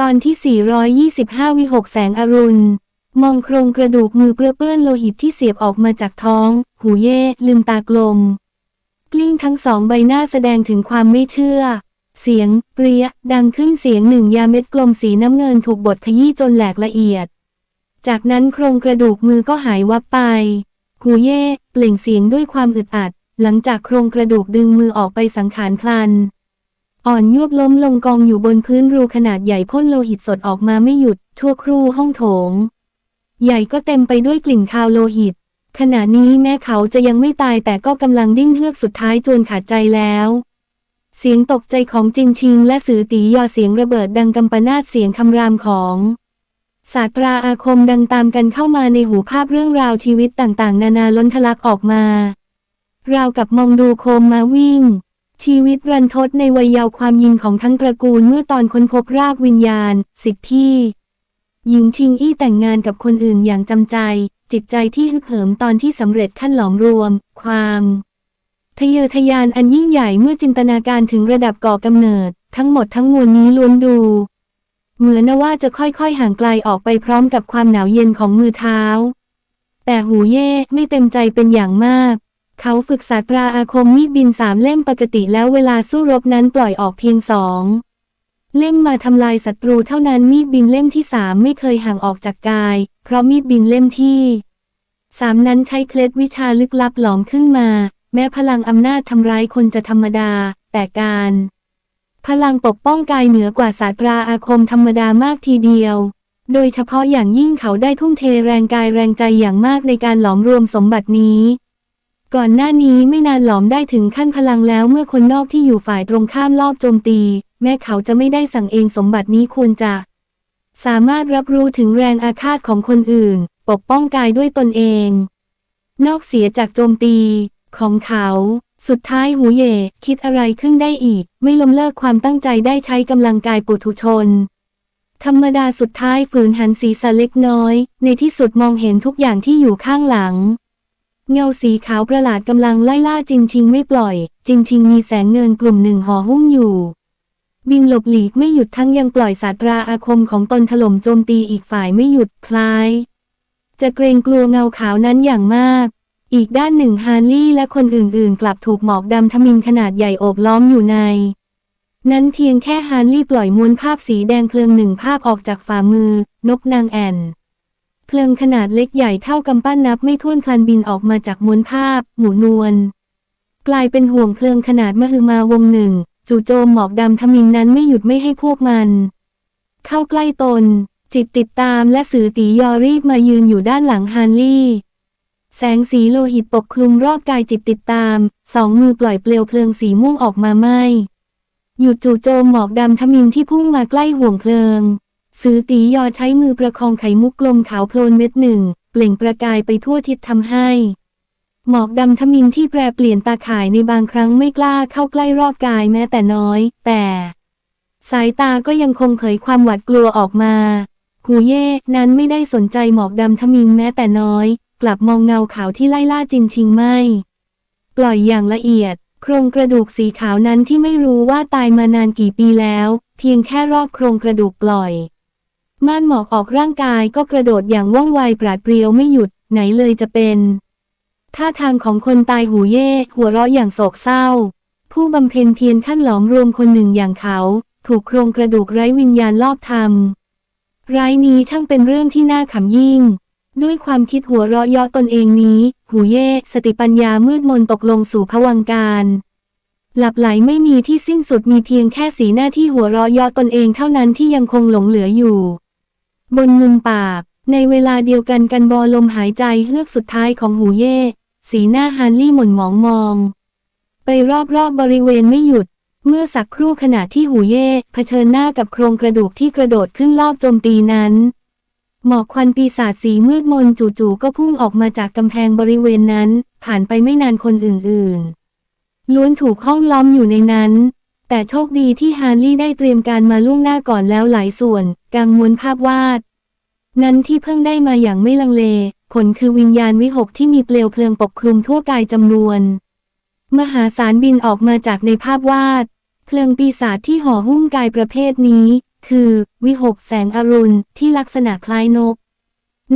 ตอนที่ 425 วิหกแสงอรุณ มองโครงกระดูกมือเปื้อนเปื้อนโลหิตที่เสียบออกมาจากท้อง หูเย่ลืมตากลม กลิ้งทั้งสองใบหน้าแสดงถึงความไม่เชื่อ เสียง เปรี้ย ดังขึ้นเสียงหนึ่งยาเม็ดกลมสีน้ำเงินถูกบดขยี้จนแหลกละเอียด จากนั้นโครงกระดูกมือก็หายวับไป หูเย่เปล่งเสียงด้วยความอึดอัด หลังจากโครงกระดูกดึงมือออกไปสังขารพลัน อ่อนยวบล้มลงกองอยู่บนพื้นรูขนาดใหญ่พ่นโลหิตสดออกมาไม่หยุด ทั่วครู่ห้องโถง ใหญ่ก็เต็มไปด้วยกลิ่นคาวโลหิต ขณะนี้แม้เขาจะยังไม่ตายแต่ก็กำลังดิ้นเฮือกสุดท้ายจนขาดใจแล้ว เสียงตกใจของจินชิงและสือตียอเสียงระเบิดดังกำปนาตเสียงคำรามของศาสตราอาคมดังตามกันเข้ามาในหูภาพเรื่องราวชีวิตต่างๆ นานาล้นทะลักออกมา ราวกับมองดูโคมมาวิ่ง ชีวิตรันทดในวัยเยาว์ความยินของทั้งตระกูลเมื่อตอนค้นพบรากวิญญาณ สิทธิที่หญิงชิงอี้แต่งงานกับคนอื่นอย่างจำใจ จิตใจที่ฮึกเหิมตอนที่สำเร็จขั้นหลอมรวม ความทะเยอทะยานอันยิ่งใหญ่เมื่อจินตนาการถึงระดับก่อกำเนิด ทั้งหมดทั้งมวลนี้ล้วนดู เหมือนว่าจะค่อยๆห่างไกลออกไปพร้อมกับความหนาวเย็นของมือเท้า แต่หูเย่ไม่เต็มใจเป็นอย่างมาก เขาฝึกศาสตราอาคมมีดบินสามเล่มปกติแล้วเวลาสู้รบนั้นปล่อยออกเพียงสองเล่มมาทำลายศัตรูเท่านั้นมีดบินเล่มที่สามไม่เคยห่างออกจากกาย เพราะมีดบินเล่มที่สามนั้นใช้เคล็ดวิชาลึกลับหลอมขึ้นมา แม้พลังอำนาจทำร้ายคนจะธรรมดา แต่การ พลังปกป้องกายเหนือกว่าศาสตราอาคมธรรมดามากทีเดียว โดยเฉพาะอย่างยิ่งเขาได้ทุ่มเทแรงกายแรงใจอย่างมากในการหลอมรวมสมบัตินี้ ก่อนหน้านี้ไม่นานหลอมได้ถึงขั้นพลังแล้วเมื่อคนนอกที่อยู่ฝ่ายตรงข้ามลอบโจมตี แม้เขาจะไม่ได้สั่งเองสมบัตินี้ควรจะ สามารถรับรู้ถึงแรงอาฆาตของคนอื่น ปกป้องกายด้วยตนเอง นอกเสียจากโจมตีของเขา สุดท้ายหูเย่คิดอะไรขึ้นได้อีก ไม่ล้มเลิกความตั้งใจได้ใช้กำลังกายปุถุชน ธรรมดาสุดท้ายฝืนหันศีรษะเล็กน้อย ในที่สุดมองเห็นทุกอย่างที่อยู่ข้างหลัง เงาสีขาวประหลาดกำลังไล่ล่าจิงชิงไม่ปล่อย จิงชิงมีแสงเงินกลุ่มหนึ่งห่อหุ้มอยู่ บินหลบหลีกไม่หยุดทั้งยังปล่อยศาสตราอาคมของตนถล่มโจมตีอีกฝ่ายไม่หยุดคล้าย จะเกรงกลัวเงาขาวนั้นอย่างมาก อีกด้านหนึ่งฮารลี่และคนอื่นๆ กลับถูกหมอกดำทมินขนาดใหญ่โอบล้อมอยู่ใน นั้นเพียงแค่ฮารลี่ปล่อยมวนภาพสีแดงเพลิงหนึ่งภาพออกจากฝ่ามือนกนางแอ่น เพลิงขนาดเล็กใหญ่เท่ากำปั้นนับไม่ถ้วนพลันบินออกมาจากม้วนภาพ หมูนวลกลายเป็นห่วงเพลิงขนาดมหึมาวงหนึ่ง จู่โจมหมอกดำทมินนั้นไม่หยุดไม่ให้พวกมัน เข้าใกล้ตน จิตติดตามและสือตียอรีบมายืนอยู่ด้านหลังฮานลี่ แสงสีโลหิตปกคลุมรอบกายจิตติดตาม สองมือปล่อยเปลวเพลิงสีม่วงออกมาไหมหยุดจู่โจมหมอกดำทมินที่พุ่งมาใกล้ห่วงเพลิง สือตียอใช้มือประคองไขมุกกลมขาวโพลนเม็ดหนึ่ง เปล่งประกายไปทั่วทิศทำให้ หมอกดำทมินที่แปรเปลี่ยนตาข่ายในบางครั้งไม่กล้าเข้าใกล้รอบกายแม้แต่น้อย แต่ สายตาก็ยังคงเผยความหวาดกลัวออกมาหูเย่นั้นไม่ได้สนใจหมอกดำทมินแม้แต่น้อย กลับมองเงาขาวที่ไล่ล่าจินชิงไม่ ปล่อยอย่างละเอียด โครงกระดูกสีขาวนั้นที่ไม่รู้ว่าตายมานานกี่ปีแล้ว เพียงแค่รอบโครงกระดูกปล่อย ม่านหมอกออกร่างกายก็กระโดดอย่างว่องไวปราดเปรียวไม่หยุดไหนเลยจะเป็นท่าทางของคนตายหูเย่หัวเราะอย่างโศกเศร้า ผู้บำเพ็ญเพียรขั้นหลอมรวมคนหนึ่งอย่างเขา ถูกโครงกระดูกไร้วิญญาณลอบทำร้ายนี้ช่างเป็นเรื่องที่น่าขำยิ่ง ด้วยความคิดหัวเราะเยาะตนเองนี้ หูเย่สติปัญญามืดมนตกลงสู่ผวังการ หลับไหลไม่มีที่สิ้นสุดมีเพียงแค่สีหน้าที่หัวเราะเยาะตนเองเท่านั้นที่ยังคงหลงเหลืออยู่ บนมุมปาก ในเวลาเดียวกันกันบอลมหายใจเฮือกสุดท้ายของหูเย่ สีหน้าฮันลี่หม่นหมองมอง ไปรอบๆบบริเวณไม่หยุด เมื่อสักครู่ขณะที่หูเย่เผชิญหน้ากับโครงกระดูกที่กระโดดขึ้นรอบโจมตีนั้น หมอกควันปีศาจสีมืดมนจู่ๆก็พุ่งออกมาจากกำแพงบริเวณนั้น ผ่านไปไม่นานคนอื่นๆล้วนถูกห้องล้อมอยู่ในนั้น แต่โชคดีที่ฮาร์ลี่ได้เตรียมการมาล่วงหน้าก่อนแล้วหลายส่วนกางม้วนภาพวาด นั้นที่เพิ่งได้มาอย่างไม่ลังเล ผลคือวิญญาณวิหกที่มีเปลวเพลิงปกคลุมทั่วกายจำนวน มหาศาลบินออกมาจากในภาพวาด เพลิงปีศาจที่ห่อหุ้มกายประเภทนี้ คือ วิหกแสงอรุณที่ลักษณะคล้ายนก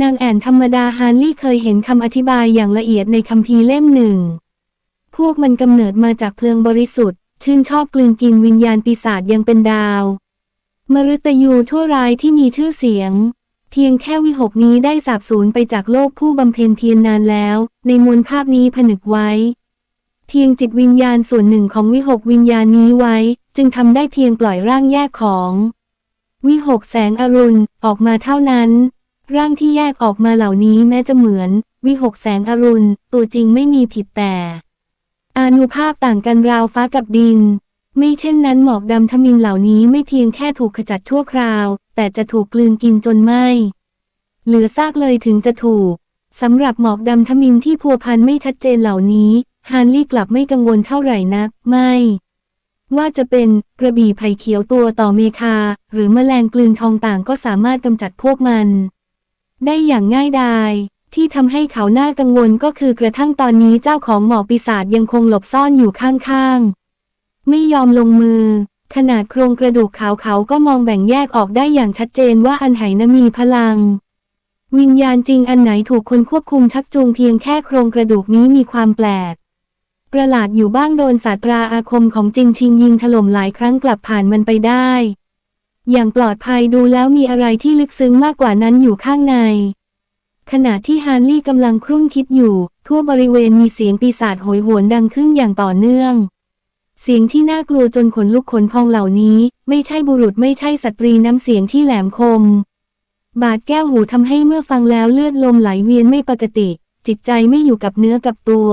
นางแอนธรรมดาฮาร์ลี่เคยเห็นคำอธิบายอย่างละเอียดในคัมภีร์เล่มหนึ่งพวกมันกำเนิดมาจากเพลิงบริสุทธิ์ ชื่นชอบกลืนกินวิญญาณปีศาจยังเป็นดาว มฤตยูชั่วร้ายที่มีชื่อเสียง เพียงแค่วิหกนี้ได้สาบสูญไปจากโลกผู้บำเพ็ญเพียรนานแล้ว ในมวลภาพนี้ผนึกไว้ เพียงจิตวิญญาณส่วนหนึ่งของวิหกวิญญาณนี้ไว้ จึงทำได้เพียงปล่อยร่างแยกของ วิหกแสงอรุณออกมาเท่านั้น ร่างที่แยกออกมาเหล่านี้แม้จะเหมือน วิหกแสงอรุณตัวจริงไม่มีผิดแต่ อานุภาพต่างกันราวฟ้ากับดิน ไม่เช่นนั้นหมอกดำทมินเหล่านี้ไม่เพียงแค่ถูกขจัดชั่วคราว แต่จะถูกกลืนกินจนไหมเหลือซากเลยถึงจะถูกสำหรับหมอกดำทมินที่พัวพันไม่ชัดเจนเหล่านี้ฮานลี่กลับไม่กังวลเท่าไหร่นัก ไม่ ว่าจะเป็นกระบี่ไผ่เขียวตัวต่อเมคา หรือแมลงกลืนทองต่างก็สามารถกำจัดพวกมัน ได้อย่างง่ายดาย ที่ทำให้เขาน่ากังวลก็คือกระทั่งตอนนี้เจ้าของหมอกปีศาจยังคงหลบซ่อนอยู่ข้างๆ ไม่ยอมลงมือ ขนาดโครงกระดูกขาวเขาก็มองแบ่งแยกออกได้อย่างชัดเจนว่าอันไหนมีพลัง วิญญาณจริงอันไหนถูกคนควบคุมชักจูงเพียงแค่โครงกระดูกนี้มีความแปลกประหลาดอยู่บ้างโดนศาสตราอาคมของจริงชิงยิงถล่มหลายครั้งกลับผ่านมันไปได้ อย่างปลอดภัยดูแล้วมีอะไรที่ลึกซึ้งมากกว่านั้นอยู่ข้างใน ขณะที่ฮานลี่กำลังครุ่นคิดอยู่ ทั่วบริเวณมีเสียงปีศาจโหยหวนดังขึ้นอย่างต่อเนื่อง เสียงที่น่ากลัวจนขนลุกขนพองเหล่านี้ ไม่ใช่บุรุษไม่ใช่สตรีน้ำเสียงที่แหลมคม บาดแก้วหูทำให้เมื่อฟังแล้วเลือดลมไหลเวียนไม่ปกติ จิตใจไม่อยู่กับเนื้อกับตัว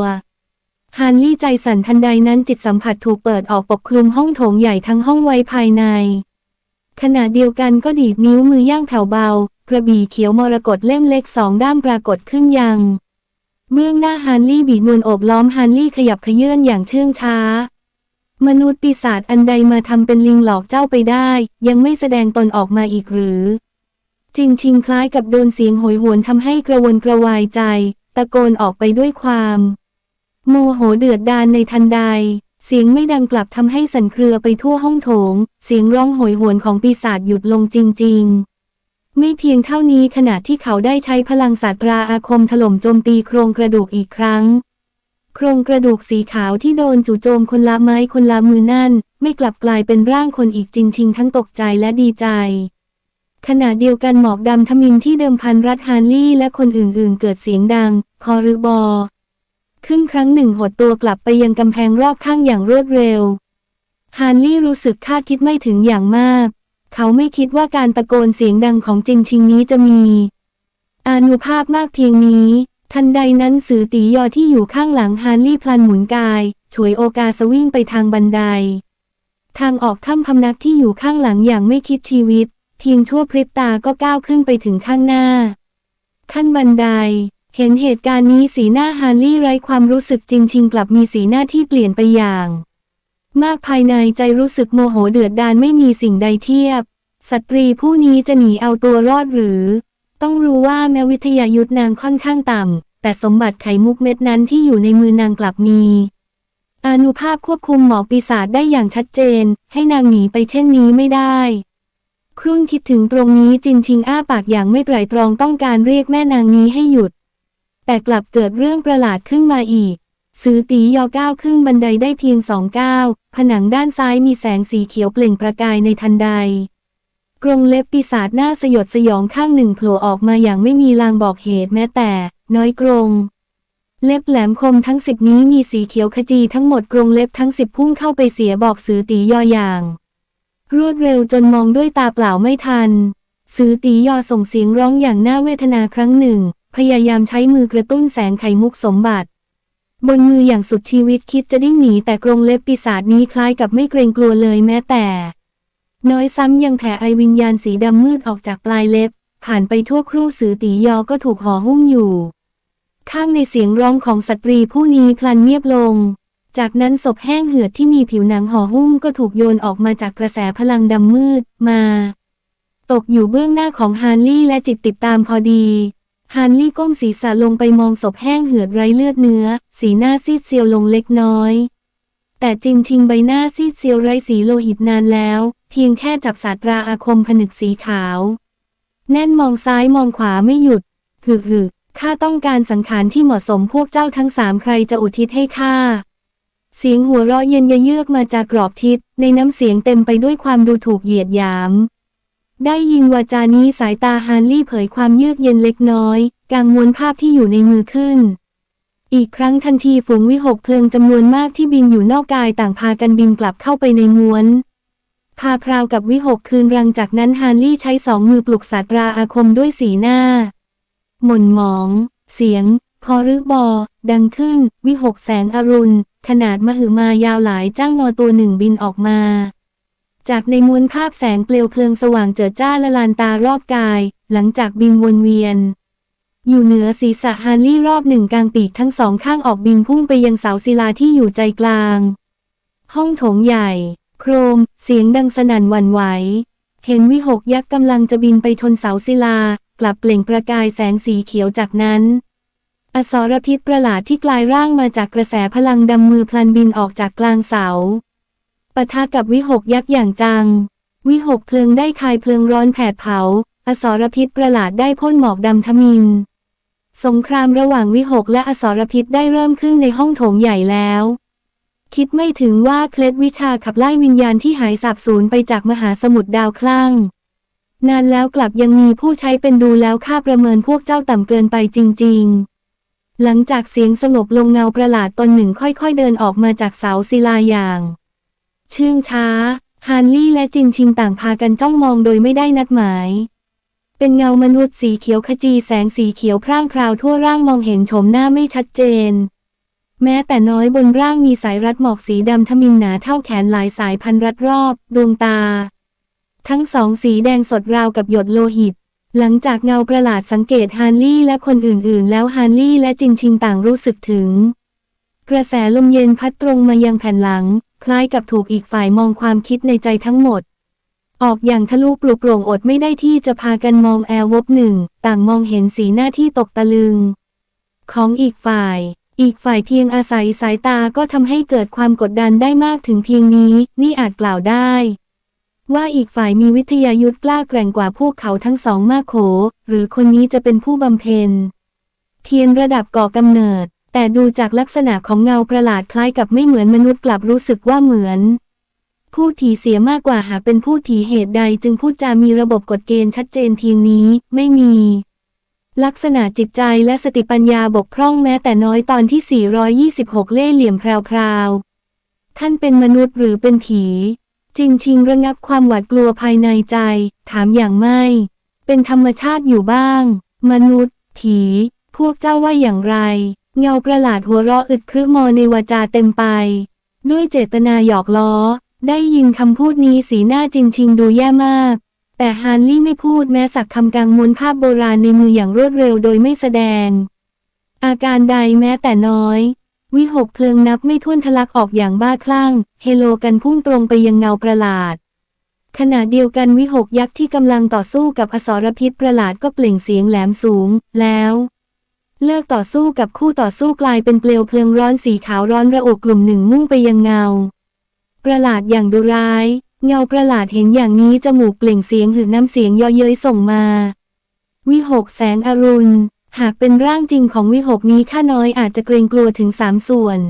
ฮานลี่ใจสั่นทันใดนั้นจิตสัมผัสถูกเปิดออกปกคลุมห้องโถงใหญ่ทั้งห้องไว้ภายใน ขณะเดียวกันก็ดีดนิ้วมือย่างแผ่วเบา กระบี่เขียวมรกตเล่มเล็กสองด้ามปรากฏขึ้นยังเบื้องหน้าฮานลี่บีดนวลโอบล้อมฮานลี่ขยับขยื่นอย่างเชื่องช้า มนุษย์ปีศาจอันใดมาทำเป็นลิงหลอกเจ้าไปได้ ยังไม่แสดงตนออกมาอีกหรือ จริงชิงคล้ายกับโดนเสียงโหยหวนทำให้กระวนกระวายใจ ตะโกนออกไปด้วยความ โมโหเดือดดาลในทันใด เสียงไม่ดังกลับทำให้สั่นเครือไปทั่วห้องโถง เสียงร้องโหยหวนของปีศาจหยุดลงจริง ๆ ไม่เพียงเท่านี้ขณะที่เขาได้ใช้พลังศาสตราอาคมถล่มโจมตีโครงกระดูกอีกครั้ง โครงกระดูกสีขาวที่โดนจู่โจมคนละไม้คนละมือนั่น ไม่กลับกลายเป็นร่างคนอีกจริง ๆ ทั้งตกใจและดีใจ ขณะเดียวกันหมอกดำทมินที่เดิมพันรัดฮานลี่และคนอื่นๆ เกิดเสียงดัง พอรือบอ ขึ้นครั้งหนึ่งหดตัวกลับไปยังกำแพงรอบข้างอย่างรวดเร็วฮานลี่รู้สึกคาดคิดไม่ถึงอย่างมาก เขาไม่คิดว่าการตะโกนเสียงดังของจิงชิงนี้จะมีอานุภาพมากเพียงนี้ ทันใดนั้นสือตียอที่อยู่ข้างหลังฮานลี่พลันหมุนกายฉวยโอกาสวิ่งไปทางบันได ทางออกถ้ำพำนักที่อยู่ข้างหลังอย่างไม่คิดชีวิต เพียงชั่วพริบตาก็ก้าวขึ้นไปถึงข้างหน้า ขั้นบันได เห็นเหตุการณ์นี้สีหน้าฮานลี่ไร้ความรู้สึกจริงชิงกลับมีสีหน้าที่เปลี่ยนไปอย่าง มากภายในใจรู้สึกโมโหเดือดดาลไม่มีสิ่งใดเทียบ สตรีผู้นี้จะหนีเอาตัวรอดหรือ ต้องรู้ว่าแม้วิทยายุทธนางค่อนข้างต่ำ แต่สมบัติไขมุกเม็ดนั้นที่อยู่ในมือนางกลับมีอนุภาพควบคุมหมอปีศาจได้อย่างชัดเจน ให้นางหนีไปเช่นนี้ไม่ได้ ครุ่นคิดถึงตรงนี้จินชิงอ้าปากอย่างไม่ไตรตรองต้องการเรียกแม่นางนี้ให้หยุด แต่กลับเกิดเรื่องประหลาดขึ้นมาอีก ซื้อตียอก้าวขึ้นบันไดได้เพียงสองก้าว ผนังด้านซ้ายมีแสงสีเขียวเปล่งประกายในทันใด กรงเล็บปีศาจหน้าสยดสยองข้างหนึ่งโผล่ออกมาอย่างไม่มีลางบอกเหตุแม้แต่ น้อยกรงเล็บแหลมคมทั้งสิบนี้มีสีเขียวขจีทั้งหมดกรงเล็บทั้งสิบพุ่งเข้าไปเสียบอกสือตียออย่าง รวดเร็วจนมองด้วยตาเปล่าไม่ทัน สือตียอส่งเสียงร้องอย่างน่าเวทนาครั้งหนึ่ง พยายามใช้มือกระตุ้นแสงไขมุกสมบัติ บนมืออย่างสุดชีวิตคิดจะดิ้งหนีแต่กรงเล็บปีศาจนี้คล้ายกับไม่เกรงกลัวเลยแม้แต่ น้อยซ้ำยังแผ่ไอวิญญาณสีดำมืดออกจากปลายเล็บ ผ่านไปทั่วครู่สือตียอก็ถูกห่อหุ้มอยู่ ข้างในเสียงร้องของสตรีผู้นี้พลันเงียบลง จากนั้นศพแห้งเหือดที่มีผิวหนังห่อหุ้มก็ถูกโยนออกมาจากกระแสพลังดำมืดมา ตกอยู่เบื้องหน้าของฮานลี่และจิตติดตามพอดี ฮานลี่ก้มศีรษะลงไปมองศพแห้งเหือดไร้เลือดเนื้อ สีหน้าซีดเซียวลงเล็กน้อย แต่จิงชิงใบหน้าซีดเซียวไร้สีโลหิตนานแล้ว เพียงแค่จับสาตราอาคมผนึกสีขาว แน่นมองซ้ายมองขวาไม่หยุดหึหึข้าต้องการสังขารที่เหมาะสมพวกเจ้าทั้งสามใครจะอุทิศให้ข้าเสียงหัวเราะเย็นยะเยือกมาจากกรอบทิศในน้ำเสียงเต็มไปด้วยความดูถูกเหยียดหยาม ได้ยินวาจานี้สายตาฮานลี่เผยความเยือกเย็นเล็กน้อยกางมวลภาพที่อยู่ในมือขึ้น อีกครั้งทันทีฝูงวิหกเพลิงจำนวนมากที่บินอยู่นอกกายต่างพากันบินกลับเข้าไปในม้วน พาพราวกับวิหกคืนรังจากนั้นฮานลี่ใช้สองมือปลุกสาตราอาคมด้วยสีหน้า หม่นหมอง เสียง พอรึบอ ดังขึ้น วิหกแสงอรุณ ขนาดมหึมายาวหลายจ้างงอตัวหนึ่งบินออกมา จากในม้วนภาพแสงเปลวเพลิงสว่างเจิดจ้าละลานตารอบกาย หลังจากบินวนเวียน อยู่เหนือศีรษะฮานลี่รอบหนึ่งกลางปีกทั้งสองข้างออกบินพุ่งไปยังเสาศิลาที่อยู่ใจกลาง ห้องโถงใหญ่ โครม เสียงดังสนั่นหวั่นไหว เห็นวิหกยักษ์กำลังจะบินไปชนเสาศิลา กลับเปล่งประกายแสงสีเขียวจากนั้นอสรพิษประหลาดที่กลายร่างมาจากกระแสพลังดำมือพลันบินออกจากกลางเสา ปะทะกับวิหกยักษ์อย่างจัง วิหกเพลิงได้คายเพลิงร้อนแผดเผา อสรพิษประหลาดได้พ่นหมอกดำทมิน สงครามระหว่างวิหกและอสรพิษได้เริ่มขึ้นในห้องโถงใหญ่แล้ว คิดไม่ถึงว่าเคล็ดวิชาขับไล่วิญญาณที่หายสาบสูญไปจากมหาสมุทรดาวคลั่ง นานแล้วกลับยังมีผู้ใช้เป็นดูแล้วค่าประเมินพวกเจ้าต่ำเกินไปจริง ๆหลังจากเสียงสงบลงเงาประหลาดตนหนึ่งค่อยๆเดินออกมาจากเสาศิลาอย่าง ชื่งช้า ฮานลี่และจินชิงต่างพากันจ้องมองโดยไม่ได้นัดหมาย เป็นเงามนุษย์สีเขียวขจีแสงสีเขียวพร่างพราวทั่วร่างมองเห็นโฉมหน้าไม่ชัดเจน แม้แต่น้อยบนร่างมีสายรัดหมอกสีดำทมินหนาเท่าแขนหลายสายพันรัดรอบ ดวงตา ทั้งสองสีแดงสดราวกับหยดโลหิตหลังจากเงาประหลาดสังเกตฮานลี่และคนอื่นๆ แล้วฮานลี่และจินชิงต่างรู้สึกถึง กระแสลมเย็นพัดตรงมายังแผ่นหลัง คล้ายกับถูกอีกฝ่ายมองความคิดในใจทั้งหมด ออกอย่างทะลุปลุกโปร่งอดไม่ได้ที่จะพากันมองแอร์วบหนึ่ง ต่างมองเห็นสีหน้าที่ตกตะลึง ของอีกฝ่าย อีกฝ่ายเพียงอาศัยสายตาก็ทำให้เกิดความกดดันได้มากถึงเพียงนี้ นี่อาจกล่าวได้ว่าอีกฝ่ายมีวิทยายุทธกล้าแกร่งกว่าพวกเขาทั้งสองมากโข หรือคนนี้จะเป็นผู้บำเพ็ญเทียนระดับก่อกำเนิด แต่ดูจากลักษณะของเงาประหลาดคล้ายกับไม่เหมือนมนุษย์กลับรู้สึกว่าเหมือน ผู้ถีเสียมากกว่าหากเป็นผู้ถีเหตุใดจึงพูดจามีระบบกฎเกณฑ์ชัดเจนเพียงนี้ไม่มี ลักษณะจิตใจและสติปัญญาบกพร่องแม้แต่น้อยตอนที่ 426 เล่ห์เหลี่ยมแพรวๆ ท่านเป็นมนุษย์หรือเป็นผี จริงชิงระงับความหวาดกลัวภายในใจ ถามอย่างไม่ เป็นธรรมชาติอยู่บ้าง มนุษย์ ผี พวกเจ้าว่าอย่างไร เงาประหลาดหัวเราะอึดครึมอในวาจาเต็มไป ด้วยเจตนาหยอกล้อ ได้ยินคำพูดนี้สีหน้าจริงชิงดูแย่มาก แต่ฮานลี่ไม่พูดแม้สักคำกลางมวลภาพโบราณในมืออย่างรวดเร็วโดยไม่แสดง อาการใดแม้แต่น้อย วิหกเพลิงนับไม่ถ้วนทะลักออกอย่างบ้าคลั่ง เฮโลกันพุ่งตรงไปยังเงาประหลาดขณะเดียวกันวิหกยักษ์ที่กำลังต่อสู้กับอสรพิษประหลาดก็เปล่งเสียงแหลมสูง แล้ว เลิกต่อสู้กับคู่ต่อสู้กลายเป็นเปลวเพลิงร้อนสีขาวร้อนระอุกลุ่มหนึ่งมุ่งไปยังเงา ประหลาดอย่างดุร้าย เงาประหลาดเห็นอย่างนี้จมูกเปล่งเสียงหือน้ำเสียงย่อเย้ยส่งมา วิหกแสงอรุณ หากเป็นร่างจริงของวิหกนี้ข้าน้อยอาจจะเกรงกลัวถึงสามส่วน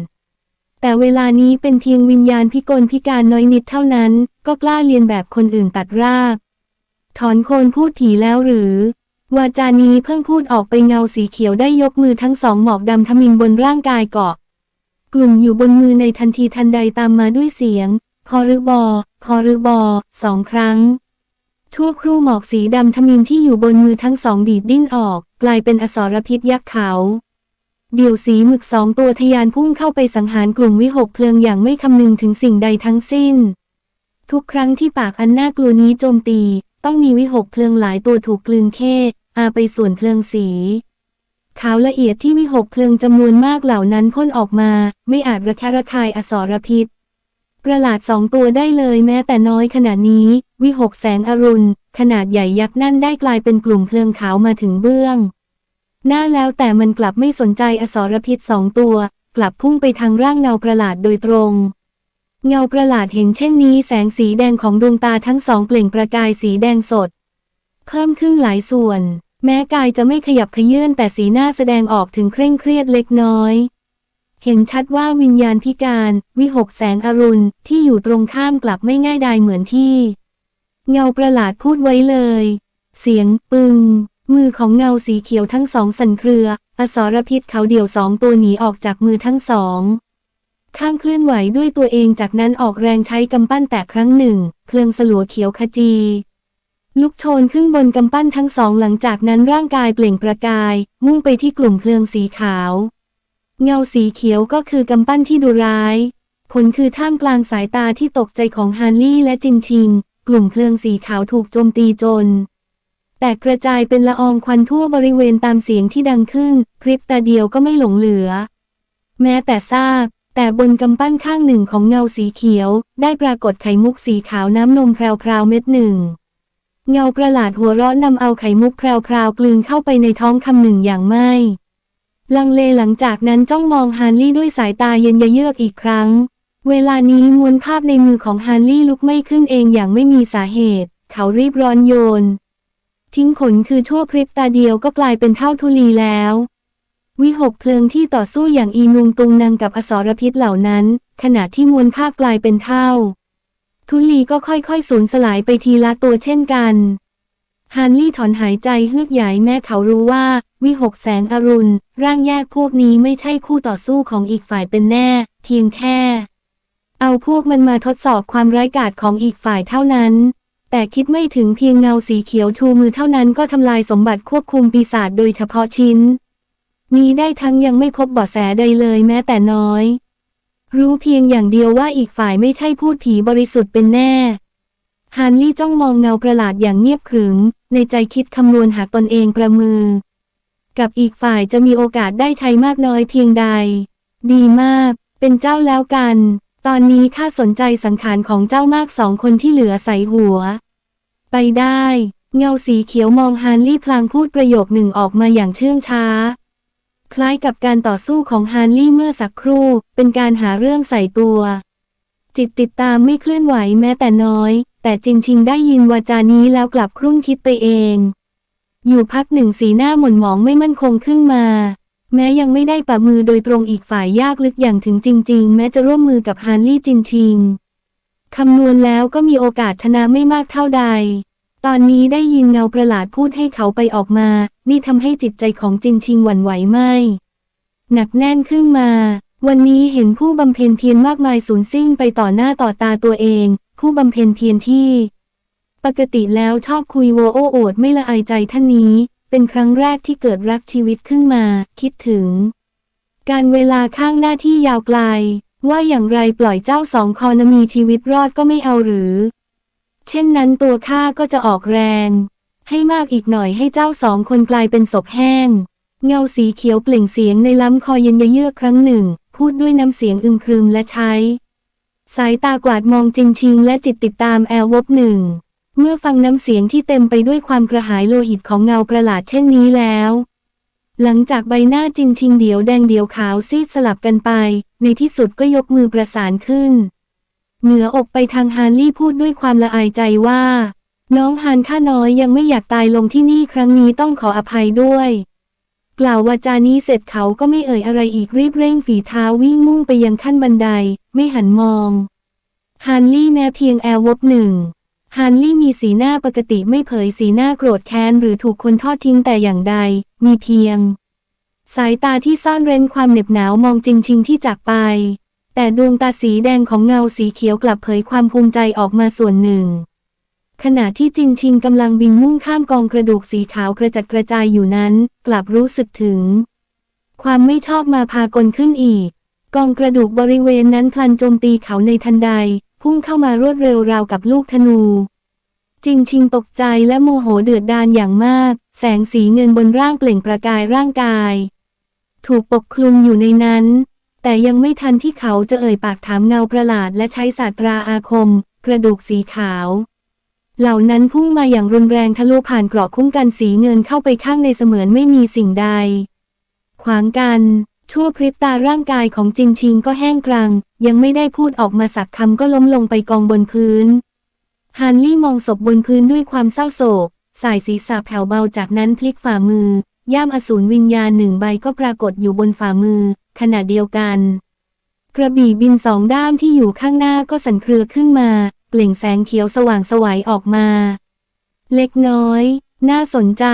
แต่เวลานี้เป็นเพียงวิญญาณพิกลพิการน้อยนิดเท่านั้น ก็กล้าเลียนแบบคนอื่นตัดราก ถอนโคนพูดผีแล้วหรือ วาจานี้เพิ่งพูดออกไปเงาสีเขียวได้ยกมือทั้งสองหมอกดำทมินบนร่างกายเกาะ กลุ่มอยู่บนมือในทันทีทันใดตามมาด้วยเสียง พอรึบอ พอรึบอ สองครั้ง ทั่วครู่หมอกสีดำทมินที่อยู่บนมือทั้งสองดีดดิ้นออก กลายเป็นอสรพิษยักษ์เขา เดี่ยวสีหมึกสองตัวทะยานพุ่งเข้าไปสังหารกลุ่มวิหกเพลิงอย่างไม่คำนึงถึงสิ่งใดทั้งสิ้น ทุกครั้งที่ปากอันน่ากลัวนี้โจมตี ต้องมีวิหกเพลิงหลายตัวถูกกลืนเข้อาไปส่วนเพลิงสีขาวละเอียดที่วิหกเพลิงจำนวนมากเหล่านั้นพ่นออกมา ไม่อาจระคะระคายอสรพิษ ประหลาดสองตัวได้เลยแม้แต่น้อยขนาดนี้ วิหกแสงอรุณ ขนาดใหญ่ยักษ์นั่นได้กลายเป็นกลุ่มเพลิงขาวมาถึงเบื้อง หน้าแล้วแต่มันกลับไม่สนใจอสรพิษสองตัว กลับพุ่งไปทางร่างเงาประหลาดโดยตรง เงาประหลาดเห็นเช่นนี้แสงสีแดงของดวงตาทั้งสองเปล่งประกายสีแดงสด เพิ่มขึ้นหลายส่วน แม้กายจะไม่ขยับขยื่นแต่สีหน้าแสดงออกถึงเคร่งเครียดเล็กน้อย เห็นชัดว่าวิญญาณพิการ วิหกแสงอรุณที่อยู่ตรงข้ามกลับไม่ง่ายดายเหมือนที่ เงาประหลาดพูดไว้เลย เสียง ปึง มือของเงาสีเขียวทั้งสองสั่นเครือ อสรพิษเขาเดี่ยวสองตัวหนีออกจากมือทั้งสอง ข้างเคลื่อนไหวด้วยตัวเองจากนั้นออกแรงใช้กำปั้นแตกครั้งหนึ่ง เพลิงสลัวเขียวขจี ลุกโชนขึ้นบนกำปั้นทั้งสองหลังจากนั้นร่างกายเปล่งประกาย มุ่งไปที่กลุ่มเพลิงสีขาว เงาสีเขียวก็คือกำปั้นที่ดุร้าย ผลคือท่ามกลางสายตาที่ตกใจของฮานลี่และจินชิง กลุ่มเพลิงสีขาวถูกโจมตีจนแตกกระจายเป็นละอองควันทั่วบริเวณตามเสียงที่ดังขึ้นพริบตาเดียวก็ไม่หลงเหลือ แม้แต่ซาก แต่บนกำปั้นข้างหนึ่งของเงาสีเขียว ได้ปรากฏไข่มุกสีขาวน้ำนมแพรวๆเม็ดหนึ่ง เงาประหลาดหัวเราะนำเอาไข่มุกแพรวๆกลืนเข้าไปในท้องคำหนึ่งอย่างไม่ ลังเลหลังจากนั้นจ้องมองฮานลี่ด้วยสายตาเย็นเยือกอีกครั้ง เวลานี้มวลภาพในมือของฮานลี่ลุกไม่ขึ้นเองอย่างไม่มีสาเหตุ เขารีบร้อนโยน ทิ้งผลคือชั่วพริบตาเดียวก็กลายเป็นเท่าทุลีแล้ว วิหกเพลิงที่ต่อสู้อย่างอีนุงตุงนางกับอสรพิษเหล่านั้น ขณะที่มวลภาพกลายเป็นเท่า ทุลีก็ค่อยๆสูญสลายไปทีละตัวเช่นกันฮานลี่ถอนหายใจเฮือกใหญ่แม้เขารู้ว่า วิหกแสงอรุณ ร่างแยกพวกนี้ไม่ใช่คู่ต่อสู้ของอีกฝ่ายเป็นแน่ เพียงแค่ เอาพวกมันมาทดสอบความร้ายกาจของอีกฝ่ายเท่านั้น แต่คิดไม่ถึงเพียงเงาสีเขียวชูมือเท่านั้นก็ทำลายสมบัติควบคุมปีศาจโดยเฉพาะชิ้น นี้ได้ทั้งยังไม่พบเบาะแสใดเลยแม้แต่น้อย รู้เพียงอย่างเดียวว่าอีกฝ่ายไม่ใช่พูดผีบริสุทธิ์เป็นแน่ฮานลี่จ้องมองเงาประหลาดอย่างเงียบขรึม ในใจคิดคำนวณหากตนเองประมือ กับอีกฝ่ายจะมีโอกาสได้ใช้มากน้อยเพียงใด ดีมาก เป็นเจ้าแล้วกัน ตอนนี้ข้าสนใจสังขารของเจ้ามากสองคนที่เหลือใส่หัว ไปได้ เงาสีเขียวมองฮานลี่พลางพูดประโยคหนึ่งออกมาอย่างเชื่องช้า คล้ายกับการต่อสู้ของฮานลี่เมื่อสักครู่ เป็นการหาเรื่องใส่ตัว จิตติดตามไม่เคลื่อนไหวแม้แต่น้อย แต่จริงได้ยินวาจานี้แล้วกลับครุ่นคิดไปเอง อยู่พักหนึ่งสีหน้าหม่นหมองไม่มั่นคงขึ้นมา แม้ยังไม่ได้ปะมือโดยตรงอีกฝ่ายยากลึกอย่างถึงจริง ๆ แม้จะร่วมมือกับฮานลี่จริงคำนวณแล้วก็มีโอกาสชนะไม่มากเท่าใด ตอนนี้ได้ยินเงาประหลาดพูดให้เขาไปออกมา นี่ทำให้จิตใจของจินชิงหวั่นไหวไหมหนักแน่นขึ้นมา วันนี้เห็นผู้บำเพ็ญเพียรมากมายสูญสิ้นไปต่อหน้าต่อตาตัวเอง ผู้บำเพ็ญเพียรที่ ปกติแล้วชอบคุยโวโอ้โอดไม่ละอายใจท่านนี้ เป็นครั้งแรกที่เกิดรักชีวิตขึ้นมา คิดถึง การเวลาข้างหน้าที่ยาวไกล ว่าอย่างไรปล่อยเจ้าสองคอนมีชีวิตรอดก็ไม่เอาหรือ เช่นนั้นตัวข้าก็จะออกแรง ให้มากอีกหน่อยให้เจ้าสองคนกลายเป็นศพแห้ง เงาสีเขียวเปล่งเสียงในลำคอเย็นเยือกครั้งหนึ่ง พูดด้วยน้ำเสียงอึมครึมและใช้ สายตากวาดมองจริงชิงและจิตติดตามแอลวบหนึ่ง เมื่อฟังน้ำเสียงที่เต็มไปด้วยความกระหายโลหิตของเงาประหลาดเช่นนี้แล้ว หลังจากใบหน้าจินชิงเดียวแดงเดียวขาวซีดสลับกันไป ในที่สุดก็ยกมือประสานขึ้น เหนืออกไปทางฮานลี่พูดด้วยความละอายใจว่า น้องฮานข้าน้อยยังไม่อยากตายลงที่นี่ครั้งนี้ต้องขออภัยด้วย กล่าววาจานี้เสร็จเขาก็ไม่เอ่ยอะไรอีกรีบเร่งฝีเท้าวิ่งมุ่งไปยังขั้นบันได ไม่หันมองฮานลี่แม้เพียงแอลวบหนึ่งฮานลี่มีสีหน้าปกติไม่เผยสีหน้าโกรธแค้นหรือถูกคนทอดทิ้งแต่อย่างใด มีเพียง สายตาที่ซ่อนเร้นความเหน็บหนาวมองจริงชิงที่จากไป แต่ดวงตาสีแดงของเงาสีเขียวกลับเผยความภูมิใจออกมาส่วนหนึ่ง ขณะที่จินชิงกำลังบินมุ่งข้ามกองกระดูกสีขาวกระจัดกระจายอยู่นั้น กลับรู้สึกถึง ความไม่ชอบมาพากลขึ้นอีก กองกระดูกบริเวณนั้นพลันโจมตีเขาในทันใด พุ่งเข้ามารวดเร็วราวกับลูกธนูจิงชิงตกใจและโมโหเดือดดาลอย่างมาก แสงสีเงินบนร่างเปล่งประกายร่างกาย ถูกปกคลุมอยู่ในนั้น แต่ยังไม่ทันที่เขาจะเอ่ยปากถามเงาประหลาดและใช้ศาสตราอาคม กระดูกสีขาว เหล่านั้นพุ่งมาอย่างรุนแรงทะลุผ่านเกราะคุ้มกันสีเงินเข้าไปข้างในเสมือนไม่มีสิ่งใด ขวางกัน ชั่วพริบตาร่างกายของจินชิงก็แห้งกรัง ยังไม่ได้พูดออกมาสักคำก็ล้มลงไปกองบนพื้นฮันลี่มองศพบนพื้นด้วยความเศร้าโศก สายศีรษะแผ่วเบาจากนั้นพลิกฝ่ามือ ย่ามอสูรวิญญาณหนึ่งใบก็ปรากฏอยู่บนฝ่ามือ ขณะเดียวกัน กระบี่บินสองด้ามที่อยู่ข้างหน้าก็สั่นเครือขึ้นมา เปล่งแสงเขียวสว่างสวัยออกมา เล็กน้อย น่าสนใจ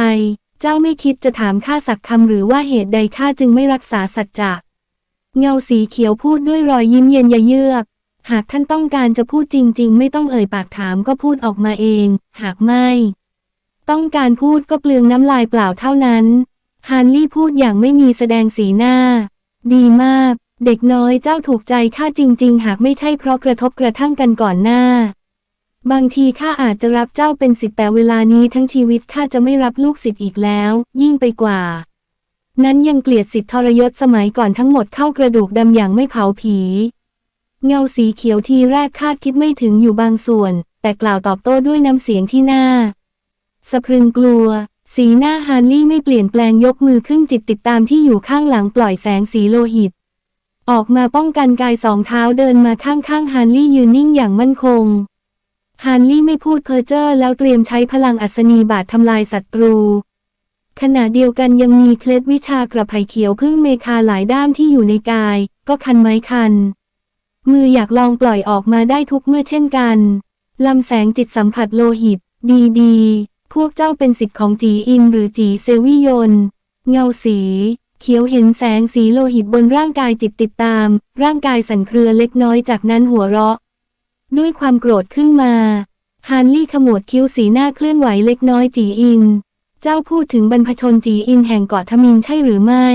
เจ้าไม่คิดจะถามข้าสักคำหรือว่าเหตุใดข้าจึงไม่รักษาสัจจะเงาสีเขียวพูดด้วยรอยยิ้มเย็นยะเยือก หากท่านต้องการจะพูดจริง ๆ ไม่ต้องเอ่ยปากถามก็พูดออกมาเอง หากไม่ ต้องการพูดก็เปลืองน้ำลายเปล่าเท่านั้น ฮานลี่พูดอย่างไม่มีแสดงสีหน้า ดีมาก เด็กน้อยเจ้าถูกใจข้าจริง ๆ หากไม่ใช่เพราะกระทบกระทั่งกันก่อนหน้า บางทีข้าอาจจะรับเจ้าเป็นสิทธิ์แต่เวลานี้ทั้งชีวิตข้าจะไม่รับลูกศิษย์อีกแล้ว ยิ่งไปกว่า นั้นยังเกลียดสิทธิทรยศสมัยก่อนทั้งหมดเข้ากระดูกดำอย่างไม่เผาผี เงาสีเขียวทีแรกคาดคิดไม่ถึงอยู่บางส่วน แต่กล่าวตอบโต้ด้วยน้ำเสียงที่น่า สะพรึงกลัว สีหน้าฮาร์ลี่ไม่เปลี่ยนแปลงยกมือครึ่งจิตติดตามที่อยู่ข้างหลังปล่อยแสงสีโลหิต ออกมาป้องกันกายสองเท้าเดินมาข้างๆฮาร์ลี่ยืนนิ่งอย่างมั่นคงฮาร์ลี่ไม่พูดเพ้อเจ้อแล้วเตรียมใช้พลังอัศนีบาดทำลายศัตรู ขณะเดียวกันยังมีเคล็ดวิชากระไผ่เขียวพึ่งเมคาหลายด้ามที่อยู่ในกาย ก็คันไม้คัน มืออยากลองปล่อยออกมาได้ทุกเมื่อเช่นกันลำแสงจิตสัมผัสโลหิต ดีดี พวกเจ้าเป็นสิทธิ์ของจีอินหรือจีเซวิยน เงาสี เขียวเห็นแสงสีโลหิตบนร่างกายจิตติดตาม ร่างกายสั่นเครือเล็กน้อยจากนั้นหัวเราะ ด้วยความโกรธขึ้นมา ฮานลี่ขมวดคิ้วสีหน้าเคลื่อนไหวเล็กน้อยจีอิน เจ้าพูดถึงบรรพชนจีอินแห่งเกาะทมินใช่หรือไม่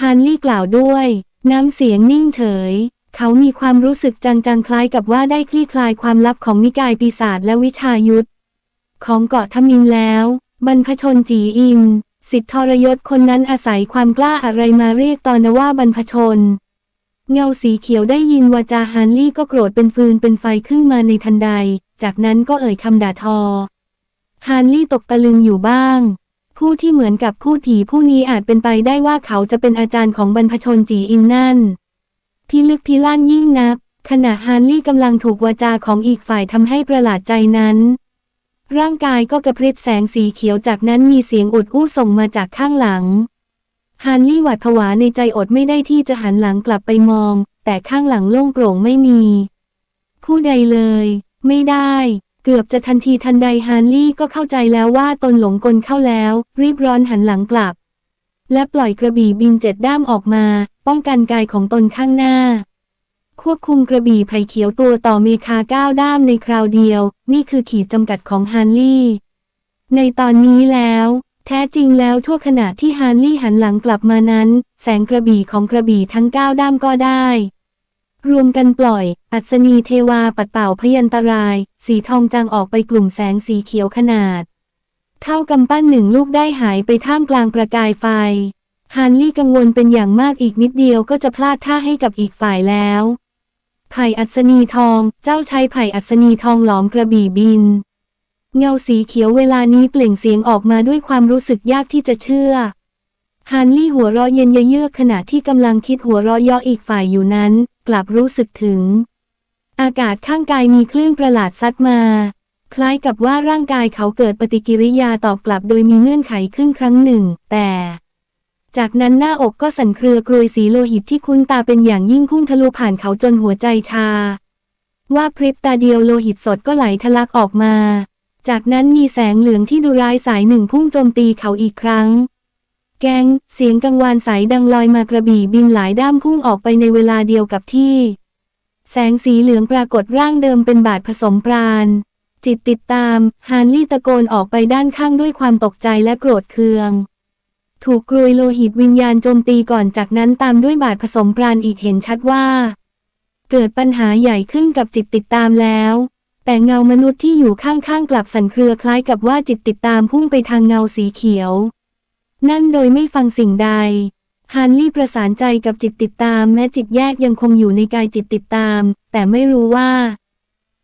ฮานลี่กล่าวด้วย น้ำเสียงนิ่งเฉยเขามีความรู้สึกจางๆคล้ายกับว่าได้คลี่คลายความลับของนิกายปีศาจและวิชายุทธ ของเกาะทมินแล้ว บรรพชนจีอิน สิทธิทรยศคนนั้นอาศัยความกล้าอะไรมาเรียกตอนว่าบรรพชน เงาสีเขียวได้ยินวาจาฮานลี่ก็โกรธเป็นฟืนเป็นไฟขึ้นมาในทันใด จากนั้นก็เอ่ยคำด่าทอ ฮานลี่ตกตะลึงอยู่บ้าง ผู้ที่เหมือนกับผู้ผีผู้นี้อาจเป็นไปได้ว่าเขาจะเป็นอาจารย์ของบรรพชนจีอินนั่นที่ลึกที่ลั่นยิ่งนักขณะฮานลี่กำลังถูกวาจาของอีกฝ่ายทำให้ประหลาดใจนั้น ร่างกายก็กระพริบแสงสีเขียวจากนั้นมีเสียงอุดอู้ส่งมาจากข้างหลังฮานลี่หวาดผวาในใจอดไม่ได้ที่จะหันหลังกลับไปมอง แต่ข้างหลังโล่งโปร่งไม่มี ผู้ใดเลย ไม่ได้ เกือบจะทันทีทันใดฮานลี่ก็เข้าใจแล้วว่าตนหลงกลเข้าแล้ว รีบร้อนหันหลังกลับ และปล่อยกระบี่บินเจ็ดด้ามออกมา ป้องกันกายของตนข้างหน้า ควบคุมกระบี่ไผ่เขียวตัวต่อเมคาก้าวด้ามในคราวเดียว นี่คือขีดจำกัดของฮานลี่ ในตอนนี้แล้ว แท้จริงแล้วทั่วขณะที่ฮานลี่หันหลังกลับมานั้น แสงกระบี่ของกระบี่ทั้งก้าด้ามก็ได้ รวมกันปล่อย อัศนีเทวาปัดเป่าพยันตราย สีทองจางออกไปกลุ่มแสงสีเขียวขนาด เท่ากำปั้นหนึ่งลูกได้หายไปท่ามกลางประกายไฟฮานลี่กังวลเป็นอย่างมากอีกนิดเดียวก็จะพลาดท่าให้กับอีกฝ่ายแล้ว ไผ่อัศนีทอง เจ้าใช้ไผ่อัศนีทองหลอมกระบี่บิน เงาสีเขียวเวลานี้เปล่งเสียงออกมาด้วยความรู้สึกยากที่จะเชื่อฮานลี่หัวเราะเย็นเยือกขณะที่กำลังคิดหัวเราะย่ออีกฝ่ายอยู่นั้น กลับรู้สึกถึง อากาศข้างกายมีคลื่นประหลาดซัดมา คล้ายกับว่าร่างกายเขาเกิดปฏิกิริยาตอบกลับโดยมีเงื่อนไขขึ้นครั้งหนึ่ง แต่ จากนั้นหน้าอกก็สั่นเครือกรวยสีโลหิตที่คุ้นตาเป็นอย่างยิ่งพุ่งทะลุผ่านเขาจนหัวใจชา ว่าพริบตาเดียวโลหิตสดก็ไหลทะลักออกมา จากนั้นมีแสงเหลืองที่ดูร้ายสายหนึ่งพุ่งโจมตีเขาอีกครั้ง แกง เสียงกังวานใสดังลอยมากระบี่บินหลายด้ามพุ่งออกไปในเวลาเดียวกับที่ แสงสีเหลืองปรากฏร่างเดิมเป็นบาดผสมปราณ จิตติดตามฮานลี่ตะโกนออกไปด้านข้างด้วยความตกใจและโกรธเคือง ถูกกรวยโลหิตวิญญาณโจมตีก่อนจากนั้นตามด้วยบาดผสมปราณอีกเห็นชัดว่า เกิดปัญหาใหญ่ขึ้นกับจิตติดตามแล้ว แต่เงามนุษย์ที่อยู่ข้างๆกลับสั่นเครือคล้ายกับว่าจิตติดตามพุ่งไปทางเงาสีเขียว นั่นโดยไม่ฟังสิ่งใดฮานลี่ประสานใจกับจิตติดตาม แม้จิตแยกยังคงอยู่ในกายจิตติดตาม แต่ไม่รู้ว่า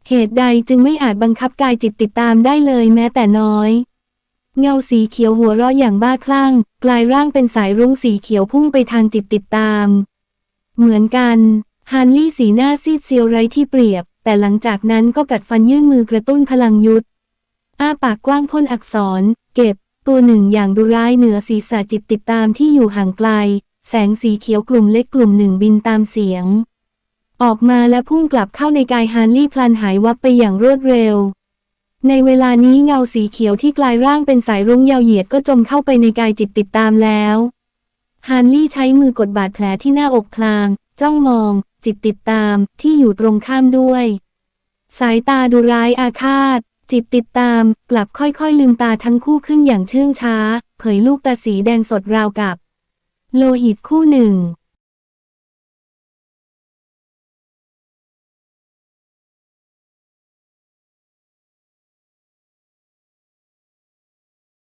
เหตุใดจึงไม่อาจบังคับกายจิตติดตามได้เลยแม้แต่น้อย เงาสีเขียวหัวเราะอย่างบ้าคลั่ง กลายร่างเป็นสายรุ้งสีเขียวพุ่งไปทางจิตติดตาม เหมือนกันฮันลี่สีหน้าซีดเซียวไร้ที่เปรียบ แต่หลังจากนั้นก็กัดฟันยื่นมือกระตุ้นพลังยุทธอ้าปากกว้างพ่นอักษร เก็บ ตัวหนึ่งอย่างดุร้ายเหนือศีรษะจิตติดตามที่อยู่ห่างไกล แสงสีเขียวกลุ่มเล็กกลุ่มหนึ่งบินตามเสียง ออกมาและพุ่งกลับเข้าในกายฮันลี่พลันหายวับไปอย่างรวดเร็ว ในเวลานี้เงาสีเขียวที่กลายร่างเป็นสายรุ้งยาวเหยียดก็จมเข้าไปในกายจิตติดตามแล้วฮันลี่ใช้มือกดบาดแผลที่หน้าอกพลาง จ้องมอง จิตติดตามที่อยู่ตรงข้ามด้วย สายตาดูร้ายอาฆาต จิตติดตาม กลับค่อยๆลืมตาทั้งคู่ขึ้นอย่างเชื่องช้า เผยลูกตาสีแดงสดราวกับ โลหิตคู่หนึ่ง